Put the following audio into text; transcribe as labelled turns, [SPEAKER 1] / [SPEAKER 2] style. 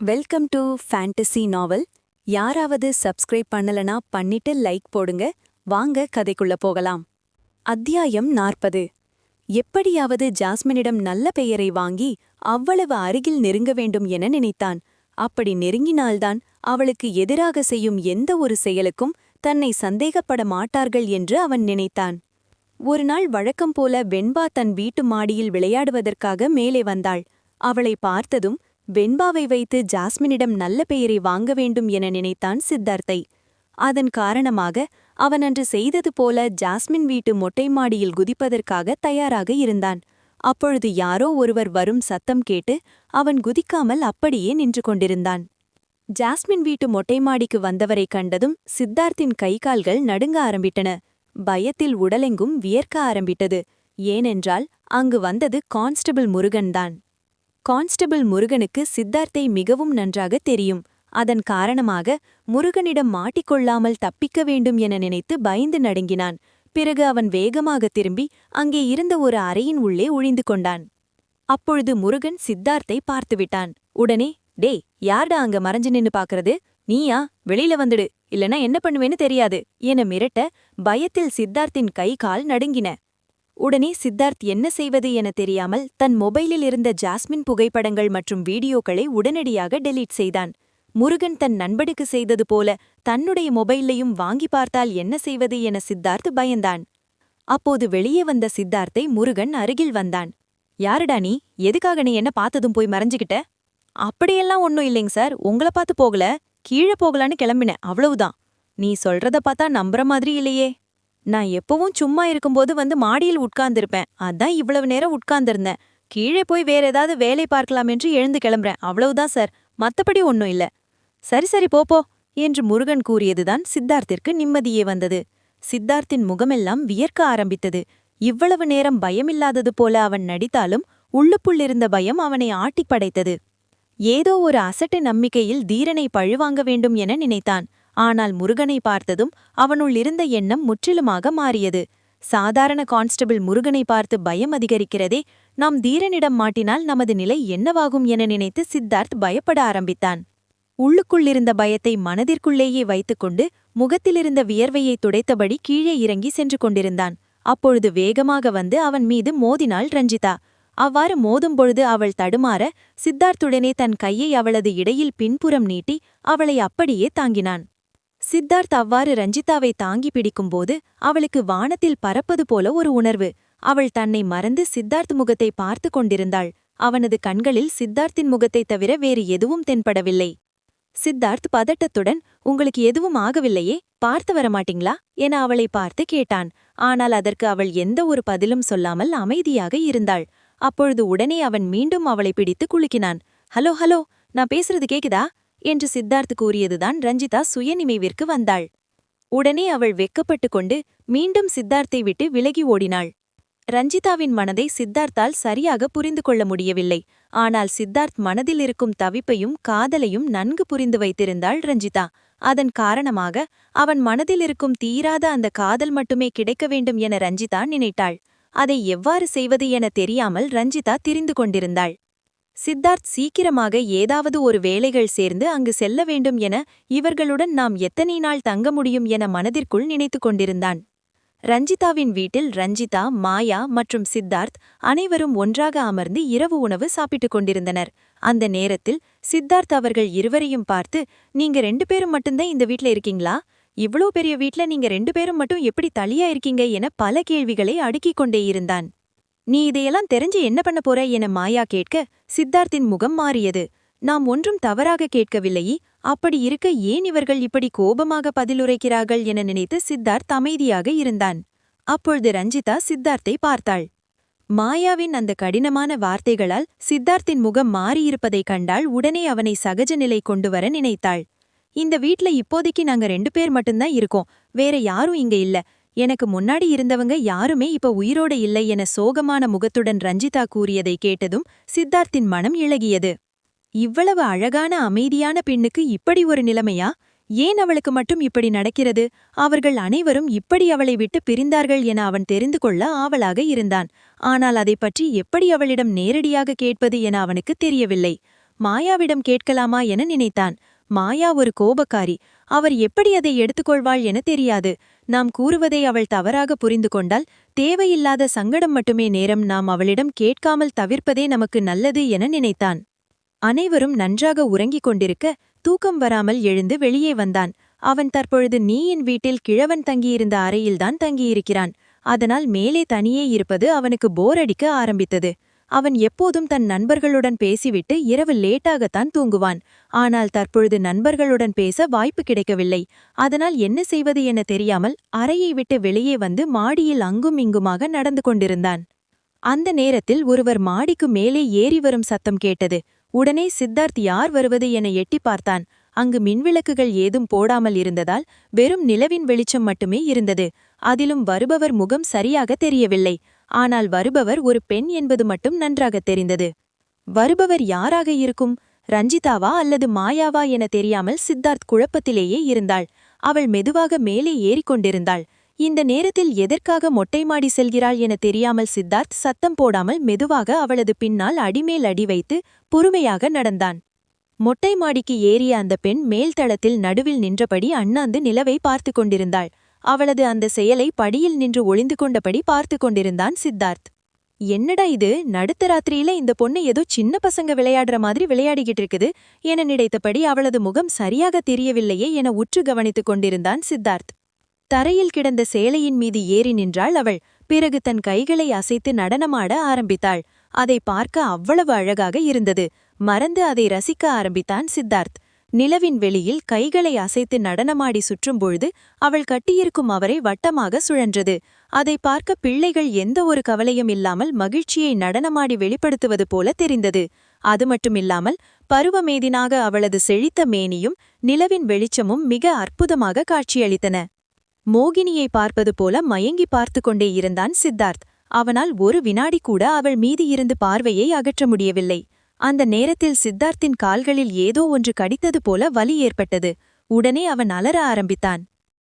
[SPEAKER 1] Welcome to fantasy நாவல் யாராவது subscribe பண்ணலனா பண்ணிட்டு லைக் போடுங்க. வாங்க கதைக்குள்ள போகலாம். அத்தியாயம் நாற்பது. எப்படியாவது ஜாஸ்மினிடம் நல்ல பெயரை வாங்கி அவ்வளவு அருகில் நெருங்க வேண்டும் என நினைத்தான். அப்படி நெருங்கினால்தான் அவளுக்கு எதிராக செய்யும் எந்த ஒரு செயலுக்கும் தன்னை சந்தேகப்பட மாட்டார்கள் என்று அவன் நினைத்தான். ஒருநாள் வழக்கம் போல வெண்பா தன் வீட்டு மாடியில் விளையாடுவதற்காக மேலே வந்தாள். அவளை பார்த்ததும் வெண்பாவை வைத்து ஜாஸ்மினிடம் நல்ல பெயரை வாங்க வேண்டும் என நினைத்தான் சித்தார்த்தை. அதன் காரணமாக அவன் அன்று செய்தது போல ஜாஸ்மின் வீட்டு மொட்டை மாடியில் குதிப்பதற்காக தயாராக இருந்தான். அப்பொழுது யாரோ ஒருவர் வரும் சத்தம் கேட்டு அவன் குதிக்காமல் அப்படியே நின்று கொண்டிருந்தான். ஜாஸ்மின் வீட்டு மொட்டை மாடிக்கு வந்தவரை கண்டதும் சித்தார்த்தின் கைகால்கள் நடுங்க ஆரம்பிட்டன. பயத்தில் உடலெங்கும் வியர்க்க ஆரம்பிட்டது. ஏனென்றால் அங்கு வந்தது கான்ஸ்டபிள் முருகன்தான். கான்ஸ்டபிள் முருகனுக்கு சித்தார்த்தை மிகவும் நன்றாக தெரியும். அதன் காரணமாக முருகனிடம் மாட்டிக்கொள்ளாமல் தப்பிக்க வேண்டும் என நினைத்து பயந்து நடுங்கினான். பிறகு அவன் வேகமாக திரும்பி அங்கே இருந்த ஒரு அறையின் உள்ளே ஒழிந்து கொண்டான். அப்பொழுது முருகன் சித்தார்த்தை பார்த்துவிட்டான் உடனே டேய் யார்டா அங்க மறைஞ்சு நின்னு பாக்குறது? நீயா? வெளியில வந்துடு. இல்லனா என்ன பண்ணுவேன்னு தெரியாது என மிரட்ட பயத்தில் சித்தார்த்தின் கை கால் நடுங்கின. உடனே சித்தார்த் என்ன செய்வது என தெரியாமல் தன் மொபைலில் இருந்த ஜாஸ்மின் புகைப்படங்கள் மற்றும் வீடியோக்களை உடனடியாக டெலீட் செய்தான். முருகன் தன் நண்பனுக்கு செய்தது போல தன்னுடைய மொபைல்லையும் வாங்கி பார்த்தால் என்ன செய்வது என சித்தார்த் பயந்தான். அப்போது வெளியே வந்த சித்தார்த்தை முருகன் அருகில் வந்தான். யாருடா நீ? எதுக்காக நீ என்ன பார்த்ததும் போய் மறைஞ்சுகிட்ட? அப்படியெல்லாம் ஒன்னும் இல்லைங்க சார். உங்களை பார்த்து போகல. கீழே போகலான்னு கிளம்பினேன். அவ்வளவுதான். நீ சொல்றத பார்த்தா நம்புற மாதிரி இல்லையே. நான் எப்பவும் சும்மா இருக்கும்போது வந்து மாடியில் உட்கார்ந்திருப்பேன். அதான் இவ்வளவு நேரம் உட்கார்ந்திருந்தேன். கீழே போய் வேற ஏதாவது வேலை பார்க்கலாம் என்று எழுந்து கிளம்புறேன். அவ்வளவுதான் சார். மத்தபடி ஒன்னும் இல்ல. சரி சரி போப்போ என்று முருகன் கூறியதுதான் சித்தார்த்திற்கு நிம்மதியே வந்தது. சித்தார்த்தின் முகமெல்லாம் வியர்க்க ஆரம்பித்தது. இவ்வளவு நேரம் பயமில்லாதது போல அவன் நடித்தாலும் உள்ளுக்குள்ளிருந்த பயம் அவனை ஆட்டிப்படைத்தது. ஏதோ ஒரு அசட்டு நம்பிக்கையில் தீரனை பழிவாங்க வேண்டும் என நினைத்தான். ஆனால் முருகனை பார்த்ததும் அவனுள் இருந்த எண்ணம் முற்றிலுமாக மாறியது. சாதாரண கான்ஸ்டபிள் முருகனை பார்த்து பயம் அதிகரிக்கிறதே நாம் தீரனிடம் மாட்டினால் நமது நிலை என்னவாகும் என நினைத்து சித்தார்த் பயப்பட ஆரம்பித்தான். உள்ளுக்குள்ளிருந்த பயத்தை மனதிற்குள்ளேயே வைத்துக்கொண்டு முகத்திலிருந்த வியர்வையை துடைத்தபடி கீழே இறங்கி சென்று கொண்டிருந்தான். அப்பொழுது வேகமாக வந்து அவன் மீது மோதினாள் ரஞ்சிதா. அவ்வாறு மோதும் பொழுது அவள் தடுமாற சித்தார்த்துடனே தன் கையை அவளது இடையில் பின்புறம் நீட்டி அவளை அப்படியே தாங்கினான். சித்தார்த் அவ்வாறு ரஞ்சிதாவை தாங்கி பிடிக்கும்போது அவளுக்கு வானத்தில் பறப்பது போல ஒரு உணர்வு. அவள் தன்னை மறந்து சித்தார்த் முகத்தை பார்த்து கொண்டிருந்தாள். அவனது கண்களில் சித்தார்த்தின் முகத்தைத் தவிர வேறு எதுவும் தென்படவில்லை. சித்தார்த் பதட்டத்துடன் உங்களுக்கு எதுவும் ஆகவில்லையே பார்த்து வரமாட்டீங்களா? என அவளை பார்த்து கேட்டான். ஆனால் அதற்கு அவள் எந்த ஒரு பதிலும் சொல்லாமல் அமைதியாக இருந்தாள். அப்பொழுது உடனே அவன் மீண்டும் அவளை பிடித்து குலுக்கினான். ஹலோ ஹலோ நான் பேசுறது கேக்குதா? என்று சித்தார்த் கூறியதுதான் ரஞ்சிதா சுயநினைவிற்கு வந்தாள். உடனே அவள் வெக்கப்பட்டு கொண்டு மீண்டும் சித்தார்த்தை விட்டு விலகி ஓடினாள். ரஞ்சிதாவின் மனதை சித்தார்த்தால் சரியாக புரிந்து கொள்ள முடியவில்லை. ஆனால் சித்தார்த் மனதில் இருக்கும் தவிப்பையும் காதலையும் நன்கு புரிந்து வைத்திருந்தாள் ரஞ்சிதா. அதன் காரணமாக அவன் மனதில் இருக்கும் தீராத அந்த காதல் மட்டுமே கிடைக்க வேண்டும் என ரஞ்சிதா நினைத்தாள். அதை எவ்வாறு செய்வது என தெரியாமல் ரஞ்சிதா திரிந்து கொண்டிருந்தாள். சித்தார்த் சீக்கிரமாக ஏதாவது ஒரு வேலைகள் சேர்ந்து அங்கு செல்ல வேண்டும் என இவர்களுடன் நாம் எத்தனை நாள் தங்க முடியும் என மனதிற்குள் நினைத்து கொண்டிருந்தான். ரஞ்சிதாவின் வீட்டில் ரஞ்சிதா மாயா மற்றும் சித்தார்த் அனைவரும் ஒன்றாக அமர்ந்து இரவு உணவு சாப்பிட்டுக் கொண்டிருந்தனர். அந்த நேரத்தில் சித்தார்த் அவர்கள் இருவரையும் பார்த்து நீங்க ரெண்டு பேரும் மட்டும்தான் இந்த வீட்ல இருக்கீங்களா? இவ்ளோ பெரிய வீட்ல நீங்க ரெண்டு பேரும் மட்டும் எப்படி தளியா இருக்கீங்க? என பல கேள்விகளை அடுக்கிக் கொண்டே இருந்தான். நீ இதையெல்லாம் தெரிஞ்சு என்ன பண்ண போற என மாயா கேட்க சித்தார்த்தின் முகம் மாறியது. நாம் ஒன்றும் தவறாக கேட்கவில்லையே அப்படி இருக்க ஏன் இவர்கள் இப்படி கோபமாக பதிலுரைக்கிறார்கள் என நினைத்து சித்தார்த் அமைதியாக இருந்தான். அப்பொழுது ரஞ்சிதா சித்தார்த்தை பார்த்தாள். மாயாவின் அந்த கடினமான வார்த்தைகளால் சித்தார்த்தின் முகம் மாறியிருப்பதைக் கண்டால் உடனே அவனை சகஜ நிலை கொண்டு வர நினைத்தாள். இந்த வீட்ல இப்போதைக்கு நாங்க ரெண்டு பேர் மட்டும்தான் இருக்கோம் வேற யாரும் இங்க இல்ல எனக்கு முன்னாடி இருந்தவங்க யாருமே இப்ப உயிரோட இல்லை என சோகமான முகத்துடன் ரஞ்சிதா கூறியதை கேட்டதும் சித்தார்த்தின் மனம் இழகியது. இவ்வளவு அழகான அமைதியான பெண்ணுக்கு இப்படி ஒரு நிலைமையா? ஏன் அவளுக்கு மட்டும் இப்படி நடக்கிறது? அவர்கள் அனைவரும் இப்படி அவளை விட்டு பிரிந்தார்கள் என அவன் தெரிந்து கொள்ள ஆவலாக இருந்தான். ஆனால் அதை பற்றி எப்படி அவளிடம் நேரடியாக கேட்பது என அவனுக்கு தெரியவில்லை. மாயாவிடம் கேட்கலாமா என நினைத்தான். மாயா ஒரு கோபக்காரி. அவர் எப்படி அதை எடுத்துக்கொள்வாள் என தெரியாது. நாம் கூறுவதை அவள் தவறாக புரிந்து கொண்டால் தேவையில்லாத சங்கடம் மட்டுமே நேரம் நாம் அவளிடம் கேட்காமல் தவிர்ப்பதே நமக்கு நல்லது என நினைத்தான். அனைவரும் நன்றாக உறங்கிக் கொண்டிருக்க தூக்கம் வராமல் எழுந்து வெளியே வந்தான். அவன் தற்பொழுது நீயின் வீட்டில் கிழவன் தங்கியிருந்த அறையில்தான் தங்கியிருக்கிறான். அதனால் மேலே தனியே இருப்பது அவனுக்கு போர் அடிக்க ஆரம்பித்தது. அவன் எப்போதும் தன் நண்பர்களுடன் பேசிவிட்டு இரவு லேட்டாகத்தான் தூங்குவான். ஆனால் தற்பொழுது நண்பர்களுடன் பேச வாய்ப்பு கிடைக்கவில்லை. அதனால் என்ன செய்வது என தெரியாமல் அறையை விட்டு வெளியே வந்து மாடியில் அங்கும் இங்குமாக நடந்து கொண்டிருந்தான். அந்த நேரத்தில் ஒருவர் மாடிக்கு மேலே ஏறி வரும் சத்தம் கேட்டது. உடனே சித்தார்த் யார் வருவது என எட்டி பார்த்தான். அங்கு மின்விளக்குகள் ஏதும் போடாமல் இருந்ததால் வெறும் நிலவின் வெளிச்சம் மட்டுமே இருந்தது. அதிலும் வருபவர் முகம் சரியாக தெரியவில்லை. ஆனால் வருபவர் ஒரு பெண் என்பது மட்டும் நன்றாக தெரிந்தது. வருபவர் யாராக இருக்கும்? ரஞ்சிதாவா அல்லது மாயாவா என தெரியாமல் சித்தார்த் குழப்பத்திலேயே இருந்தாள். அவள் மெதுவாக மேலே ஏறிக்கொண்டிருந்தாள் இந்த நேரத்தில் எதற்காக மொட்டை மாடி செல்கிறாள் என தெரியாமல் சித்தார்த் சத்தம் போடாமல் மெதுவாக அவளது பின்னால் அடிமேல் அடி வைத்து பொறுமையாக நடந்தான். மொட்டை மாடிக்கு ஏறிய அந்த பெண் மேல்தளத்தில் நடுவில் நின்றபடி அண்ணாந்து நிலவை பார்த்து கொண்டிருந்தாள். அவளது அந்த செயலை படியில் நின்று ஒளிந்து கொண்டபடி பார்த்து கொண்டிருந்தான் சித்தார்த். என்னடா இது? நடுத்த ராத்திரியில இந்த பொண்ணு ஏதோ சின்ன பசங்க விளையாடுற மாதிரி விளையாடிக்கிட்டு இருக்குது என நினைத்தபடி அவளது முகம் சரியாக தெரியவில்லையே என உற்று கவனித்துக் கொண்டிருந்தான் சித்தார்த். தரையில் கிடந்த சேலையின் மீது ஏறி நின்றாள் அவள். பிறகு தன் கைகளை அசைத்து நடனமாட ஆரம்பித்தாள். அதை பார்க்க அவ்வளவு அழகாக இருந்தது. மறந்து அதை ரசிக்க ஆரம்பித்தான் சித்தார்த். நிலவின் வெளியில் கைகளை அசைத்து நடனமாடி சுற்றும்பொழுது அவள் கட்டியிருக்கும் அவரை வட்டமாக சுழன்றது. அதை பார்க்க பிள்ளைகள் எந்த ஒரு கவலையும் இல்லாமல் மகிழ்ச்சியை நடனமாடி வெளிப்படுத்துவது போல தெரிந்தது. அது மட்டுமில்லாமல் பருவமேதினாக அவளது செழித்த மேனியும் நிலவின் வெளிச்சமும் மிக அற்புதமாக காட்சியளித்தன. மோகினியை பார்ப்பது போல மயங்கி பார்த்து கொண்டே இருந்தான் சித்தார்த். அவனால் ஒரு வினாடி கூட அவள் மீதி இருந்து பார்வையை அகற்ற முடியவில்லை. அந்த நேரத்தில் சித்தார்த்தின் கால்களில் ஏதோ ஒன்று கடித்தது போல வலி ஏற்பட்டது. உடனே அவன் அலற ஆரம்பித்தான்.